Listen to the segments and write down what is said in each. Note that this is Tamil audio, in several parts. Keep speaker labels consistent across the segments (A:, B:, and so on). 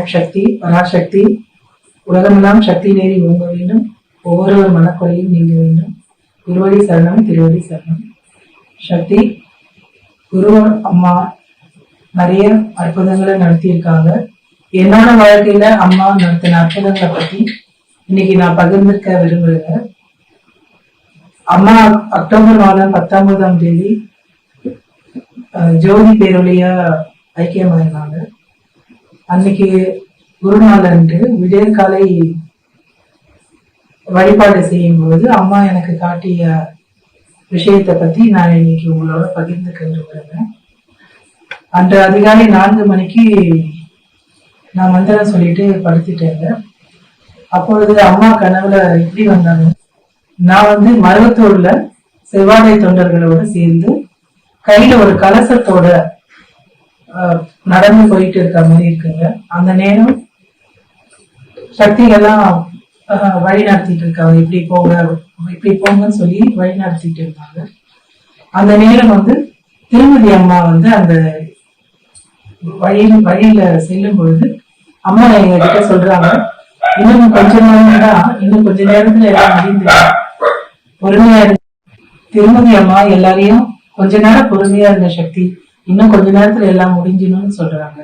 A: ஓம் சக்தி பராசக்தி உலகமெல்லாம் சக்தி நேரி ஓங்க வேண்டும். ஒவ்வொருவர் மனக்குறையும் நீங்க வேண்டும். குருவடி சரணம் திருவடி சரணம். சக்தி குரு அம்மா நிறைய அற்புதங்களை நடத்தியிருக்காங்க. என்னோட வாழ்க்கையில அம்மா நடத்தின அற்புதங்களை பத்தி இன்னைக்கு நான் பகிர்ந்துக்க விரும்புகிறேன் அம்மா அக்டோபர் மாதம் பத்தொன்பதாம் தேதி ஜோதி பேரொழியா ஐக்கியமாயிருந்தாங்க. அன்னைக்கு குருநாள் அன்று விடியற்காலை வழிபாடு செய்யும் போது அம்மா எனக்கு காட்டிய விஷயத்தை பத்தி நான் இன்னைக்கு உங்களோட பகிர்ந்து விரும்புகிறேன் அன்று அதிகாலை நான்கு மணிக்கு நான் மந்திரம் சொல்லிட்டு படுத்துட்டேங்க. அப்பொழுது அம்மா கனவுல எப்படி வந்தாங்க? நான் வந்து மருவத்தூர்ல செவ்வாடை தொண்டர்களோட சேர்ந்து கையில ஒரு கலசத்தோட நடந்து போயிட்டு இருக்க மாதிரி இருக்குங்க. அந்த நேரம் சக்திகள்லாம் வழி நடத்திட்டு இருக்காங்க. இப்படி போங்க இப்படி போங்கன்னு சொல்லி வழி நடத்திட்டு இருந்தாங்க. அந்த நேரம் வந்து திருமதி அம்மா வந்து அந்த வழியில் வழியில செல்லும் பொழுது அம்மா எங்க கிட்ட சொல்றாங்க இன்னும் கொஞ்ச நேரம் தான் இன்னும் கொஞ்ச நேரத்துல எல்லாம் முடிந்து பொறுமையா இரு. திருமதி அம்மா எல்லாரையும் கொஞ்ச நேரம் பொறுமையா இருந்த சக்தி. இன்னும் கொஞ்ச நேரத்துல எல்லாம் முடிஞ்சிடும்னு சொல்றாங்க.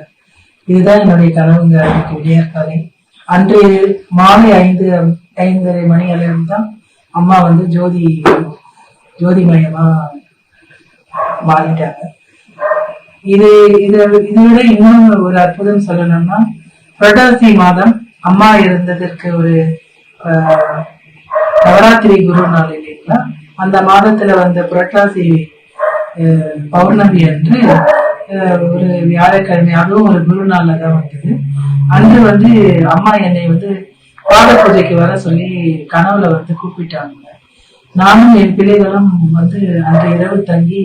A: இதுதான் என்னுடைய கனவுங்க அன்னைக்கு விடியற்காலை அன்று மாலை ஐந்து ஐந்தரை மணி அளவில் தான் அம்மா வந்து ஜோதி ஜோதிமயமா மாறிட்டாங்க. இது இது இதை விட இன்னும் ஒரு அற்புதம் சொல்லணும்னா புரட்டாசி மாதம் அம்மா இருந்ததற்கு ஒரு நவராத்திரி குரு நாள் இல்லைங்களா? அந்த மாதத்துல வந்த புரட்டாசி பௌர்ணமி அன்று ஒரு வியாழக்கிழமை அதுவும் ஒரு குரு நாள்ல தான் வந்தது. அன்று வந்து அம்மா என்னை வந்து பாத பூஜைக்கு வர சொல்லி கனவுல வந்து கூப்பிட்டாங்க. நானும் என் பிள்ளைகளும் வந்து அன்று இரவு தங்கி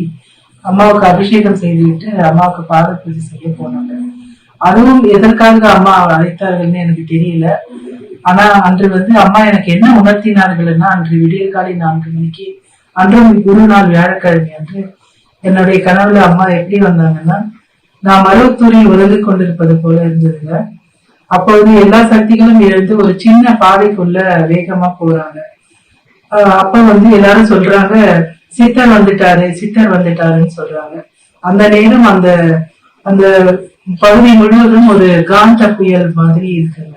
A: அம்மாவுக்கு அபிஷேகம் செய்துவிட்டு அம்மாவுக்கு பாத பூஜை செய்ய போனாங்க. அதுவும் எதற்காக அம்மா அழைத்தார்கள்னு எனக்கு தெரியல. ஆனா அன்று வந்து அம்மா எனக்கு என்ன உணர்த்தினார்கள்னா அன்று விடியற்காலை நான்கு மணிக்கு அன்றும் குரு நாள் வியாழக்கிழமை அன்று என்னுடைய கனவுல அம்மா எப்படி வந்தாங்கன்னா நான் மருவத்தூரில் உலகு கொண்டிருப்பது போல இருந்ததுங்க. அப்போது எல்லா சக்திகளும் எழுந்து ஒரு சின்ன பாதைக்குள்ள வேகமா போறாங்க. அப்ப வந்து எல்லாரும் சொல்றாங்க சித்தர் வந்துட்டாரு சித்தர் வந்துட்டாருன்னு சொல்றாங்க. அந்த நேரம் அந்த அந்த பகுதி முழுவதும் ஒரு காந்த புயல் மாதிரி இருக்குங்க.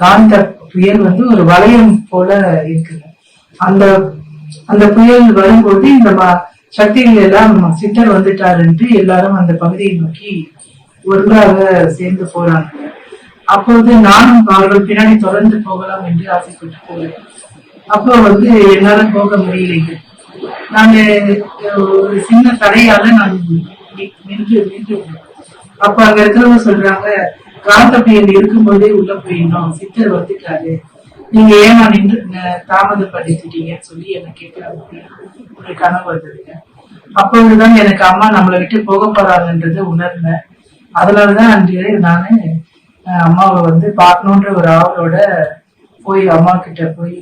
A: காந்த புயல் வந்து ஒரு வளையம் போல இருக்குங்க. அந்த அந்த புயல் வரும்போது இந்த சக்திகள் எல்லாம் சித்தர் வந்துட்டாருன்ட்டு எல்லாரும் அந்த பகுதியை நோக்கி ஒன்றாக சேர்ந்து போறாங்க. அப்போது நானும் அவர்கள் பின்னாடி தொடர்ந்து போகலாம் என்று ஆசைப்பட்டு போகிறேன் அப்போ வந்து என்னால போக முடியலைங்க. நான் ஒரு சின்ன தடையால நான் நின்று நின்று அப்ப அங்க இருக்கிறவங்க சொல்றாங்க காந்த இருக்கும்போதே உள்ள போயிடணும். சித்தர் வந்துட்டாரு. நீங்க ஏமா நின்று தாமதப்படுத்திட்டீங்கன்னு சொல்லி என்ன கேட்கிறாங்க ஒரு கனவு வந்ததுங்க அப்பொழுதுதான் எனக்கு அம்மா நம்மளை விட்டு போக போறாங்கன்றதை உணர்ந்தேன். அதனாலதான் அன்று நானு அம்மாவை வந்து பார்க்கணுன்ற ஒரு ஆவலோட போய் அம்மா கிட்ட போய்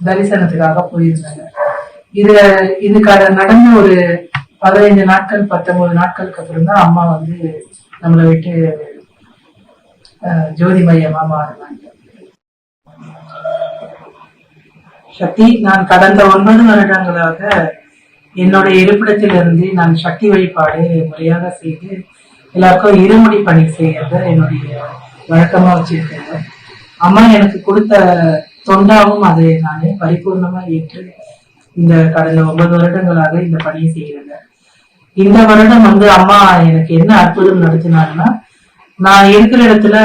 A: தரிசனத்துக்காக போயிருந்தாங்க. இத இதுக்காக நடந்த ஒரு பதினைஞ்சு நாட்கள் பத்தொன்பது நாட்களுக்கு அப்புறம் தான் அம்மா வந்து நம்மளை விட்டு ஜோதி மையமா மாறினாங்க சக்தி நான் கடந்த ஒன்பது வருடங்களாக என்னோட இருப்பிடத்திலிருந்து நான் சக்தி வழிபாடு முறையாக செய்து எல்லாருக்கும் இருமுடி பணி செய்யறத என்னுடைய வழக்கமா வச்சிருக்கேன் அம்மா எனக்கு கொடுத்த தொண்டாவும் அதை நான் பரிபூர்ணமா ஏற்று இந்த கடந்த ஒன்பது வருடங்களாக இந்த பணியை செய்யறேங்க. இந்த வருடம் வந்து அம்மா எனக்கு என்ன அற்புதம் நடத்தினாங்கன்னா நான் இருக்கிற இடத்துல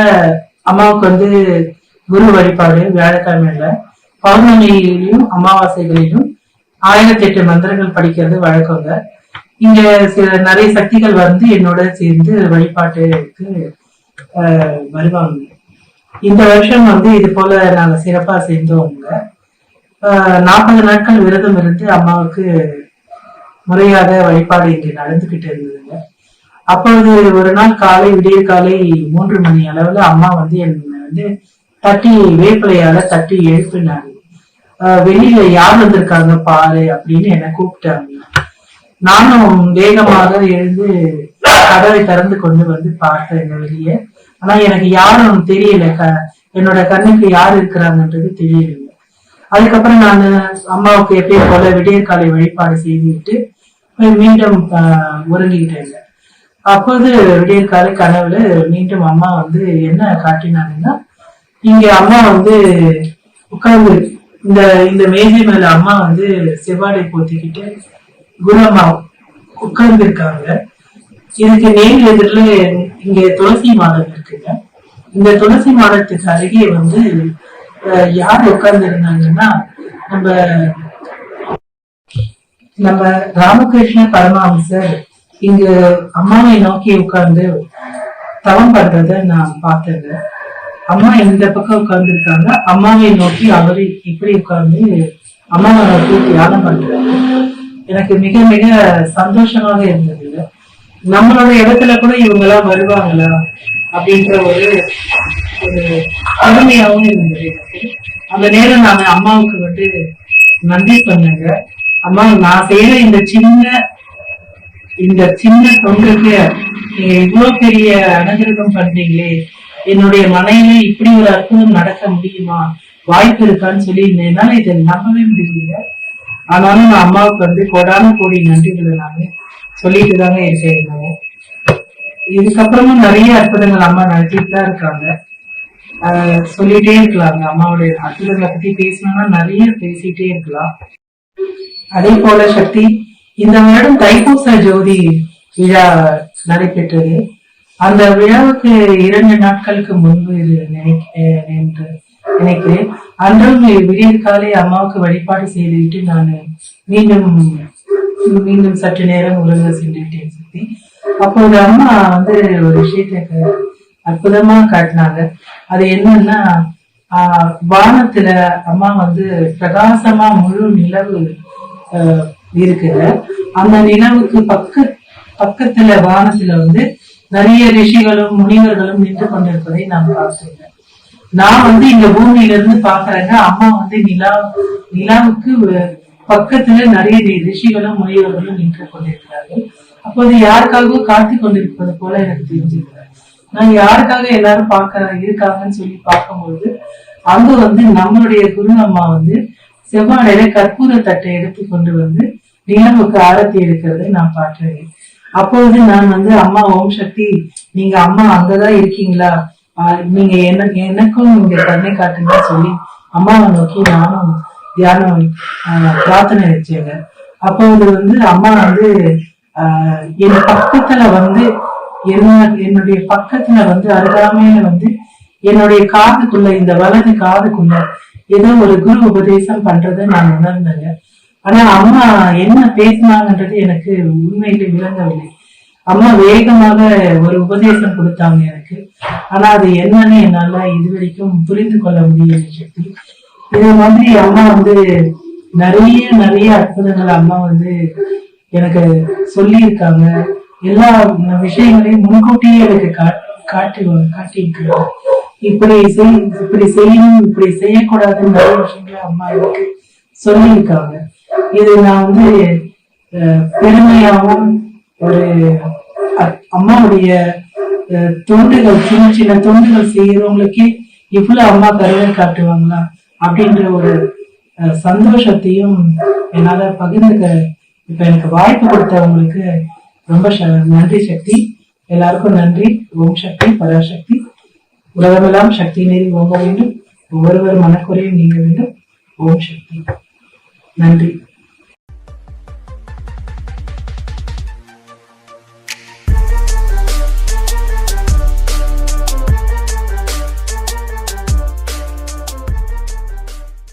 A: அம்மாவுக்கு வந்து குரு வழிபாடு வியாழக்கிழமையில பௌர்ணமியிலையும் அமாவாசைகளிலும் ஆயிரத்தி எட்டு மந்திரங்கள் படிக்கிறது வழக்கங்க. இங்க சில நிறைய சக்திகள் வந்து என்னோட சேர்ந்து வழிபாட்டுக்கு வருவாங்க. இந்த வருஷம் வந்து இது போல நாங்க சிறப்பா சேர்ந்தோங்க நாற்பது நாட்கள் விரதம் இருந்து அம்மாவுக்கு முறையாக வழிபாடு இன்று நடந்துகிட்டு இருந்ததுங்க. அப்பொழுது ஒரு நாள் காலை விடிய காலை மூன்று மணி அளவுல அம்மா வந்து என்னை வந்து தட்டி வேப்பிலையால தட்டி எழுப்பினாங்க. வெளியில யார் வந்திருக்காங்க பாரு அப்படின்னு என்னை கூப்பிட்டாங்க. நானும் வேகமாக எழுந்து கதவை திறந்து கொண்டு வந்து பார்த்தேன் வெளியே. ஆனா எனக்கு யாரும் தெரியல. க- என்னோட கண்ணுக்கு யார் இருக்கிறாங்கன்றது தெரியல அதுக்கப்புறம் நான் அம்மாவுக்கு எப்பயும் போல விடியற்காலை வழிபாடு செய்துவிட்டு மீண்டும் உறங்கிக்கிட்டேன் உறங்கிக்கிட்டேங்க அப்போது விடியற்காலை கனவுல மீண்டும் அம்மா வந்து என்ன காட்டினாங்கன்னா இங்க அம்மா வந்து உட்கார்ந்து இந்த இந்த மேஜை மேல அம்மா வந்து செவ்வாடை போத்திக்கிட்டு குரு அம்மா உட்கார்ந்து இருக்காங்க இதுக்கு நேர் எதிரில இங்க துளசி மாடம் இருக்குங்க. இந்த துளசி மாடத்துக்கு அருகே வந்து அஹ், யார் உட்கார்ந்து இருந்தாங்கன்னா நம்ம நம்ம ராமகிருஷ்ண பரமஹம்சர் இங்க அம்மாவை நோக்கி உட்கார்ந்து தவம் பண்றத நான் பார்த்தேங்க. அம்மா இந்த பக்கம் உட்கார்ந்து இருக்காங்க அம்மாவை நோக்கி அவரு இப்படி உட்கார்ந்து அம்மாவை நோக்கி தியானம் பண்றாங்க எனக்கு மிக மிக சந்தோஷமாக இருந்தது. நம்மளோட இடத்துல கூட இவங்க எல்லாம் வருவாங்களா அப்படின்ற ஒரு ஒரு அருமையாகவும் இருந்தது எனக்கு. அந்த நேரம் நான் அம்மாவுக்கு வந்து நன்றி சொன்னேங்க. அம்மா நான் செய்யற இந்த சின்ன இந்த சின்ன தொண்டுக்கு நீங்க இவ்வளவு பெரிய அனுகிரகம் பண்றீங்களே. என்னுடைய மனையில இப்படி ஒரு அற்புதம் நடக்க முடியுமா? வாய்ப்பு இருக்கான்னு சொல்லி என்னால இதை நம்பவே முடியல. ஆனாலும் நான் அம்மாவுக்கு வந்து கொடான கோடி நன்றிகளை நானு சொல்லிட்டு தாங்க இருக்கேன் இதுக்கப்புறமும் நிறைய அற்புதங்கள் அம்மா நடத்திட்டு தான் இருக்காங்க. ஆஹ் சொல்லிட்டே இருக்கலாங்க. அம்மாவுடைய அற்புதங்களை பத்தி பேசணும்னா நிறைய பேசிட்டே இருக்கலாம். அதே போல சக்தி இந்த வருடம் தைப்பூச ஜோதி விழா நடைபெற்றது. அந்த விழாவுக்கு இரண்டு நாட்களுக்கு முன்பு நினைக்க என்று நினைக்கிறேன். அன்றும் விடியற் காலை அம்மாவுக்கு வழிபாடு செய்துவிட்டு நான் மீண்டும் மீண்டும் சற்று நேரம் உலக சென்றுவிட்டேன் சக்தி அப்போது அம்மா வந்து ஒரு விஷயத்தை அற்புதமா காட்டினாங்க. அது என்னன்னா ஆஹ் வானத்துல அம்மா வந்து பிரகாசமா முழு நிலவு இருக்குது. இருக்குங்க அந்த நிலவுக்கு பக்க பக்கத்துல வானத்துல வந்து நிறைய ரிஷிகளும் முனிவர்களும் நின்று கொண்டிருப்பதை நாம் பார்த்தேன் நான் வந்து இந்த பூமியில இருந்து பாக்குறேங்க அம்மா வந்து நிலா நிலாவுக்கு பக்கத்துல நிறைய ரிஷிகளும் முனிவர்களும் நின்று கொண்டிருக்கிறார்கள். அப்போது யாருக்காகவும் காத்து கொண்டிருப்பது போல எனக்கு தெரிஞ்சுக்கிறார் நான் யாருக்காக எல்லாரும் பார்க்க இருக்காங்கன்னு சொல்லி பார்க்கும்போது அங்க வந்து நம்மளுடைய குரு அம்மா வந்து செவ்வாடையில கற்பூர தட்டை எடுத்து கொண்டு வந்து நிலவுக்கு ஆரத்தி எடுக்கிறதை நான் பார்க்கிறேன். அப்பொழுது நான் வந்து அம்மா ஓம் சக்தி நீங்க அம்மா அங்கதான் இருக்கீங்களா? ஆஹ் நீங்க என்ன எனக்கும் நீங்க கண்ணை காட்டுங்க சொல்லி அம்மாவை நோக்கி நானும் தியானம் பிரார்த்தனை வச்சேங்க. அப்பொழுது வந்து அம்மா வந்து ஆஹ் என் பக்கத்துல வந்து என்ன என்னுடைய பக்கத்துல வந்து அருகாமையில வந்து என்னுடைய காதுக்குள்ள இந்த வலது காதுக்குள்ள ஏதோ ஒரு குரு உபதேசம் பண்றதை நான் உணர்ந்தேங்க. ஆனா அம்மா என்ன பேசினாங்கன்றது எனக்கு உண்மையில விளங்கவில்லை. அம்மா வேகமாக ஒரு உபதேசம் கொடுத்தாங்க எனக்கு. ஆனா அது என்னன்னு என்னால இதுவரைக்கும் புரிந்து கொள்ள முடியல சக்தி இது மாதிரி அம்மா வந்து நிறைய நிறைய அற்புதங்கள் அம்மா வந்து எனக்கு சொல்லியிருக்காங்க. எல்லா விஷயங்களையும் முன்கூட்டியே எனக்கு காட்டி காட்டியிருக்காங்க. இப்படி செய் இப்படி செய்யணும் இப்படி செய்யக்கூடாதுன்னு நிறைய விஷயங்களை அம்மா எனக்கு சொல்லியிருக்காங்க. இது நான் வந்து பெருமையாகவும் ஒரு அம்மாவுடைய தொண்டுகள் சின்ன சின்ன தொண்டுகள் செய்யறவங்களுக்கு இவ்வளவு அம்மா கருவை காட்டுவாங்களா? அப்படின்ற ஒரு சந்தோஷத்தையும் என்னால பகிர்ந்துக்க இப்ப எனக்கு வாய்ப்பு கொடுத்தவங்களுக்கு ரொம்ப ச- நன்றி சக்தி. எல்லாருக்கும் நன்றி. ஓம் சக்தி பராசக்தி. உலகமெல்லாம் சக்தி நெறி ஓங்க வேண்டும். ஒவ்வொருவர் மனக்குறையும் நீங்க வேண்டும். ஓம் சக்தி. நன்றி.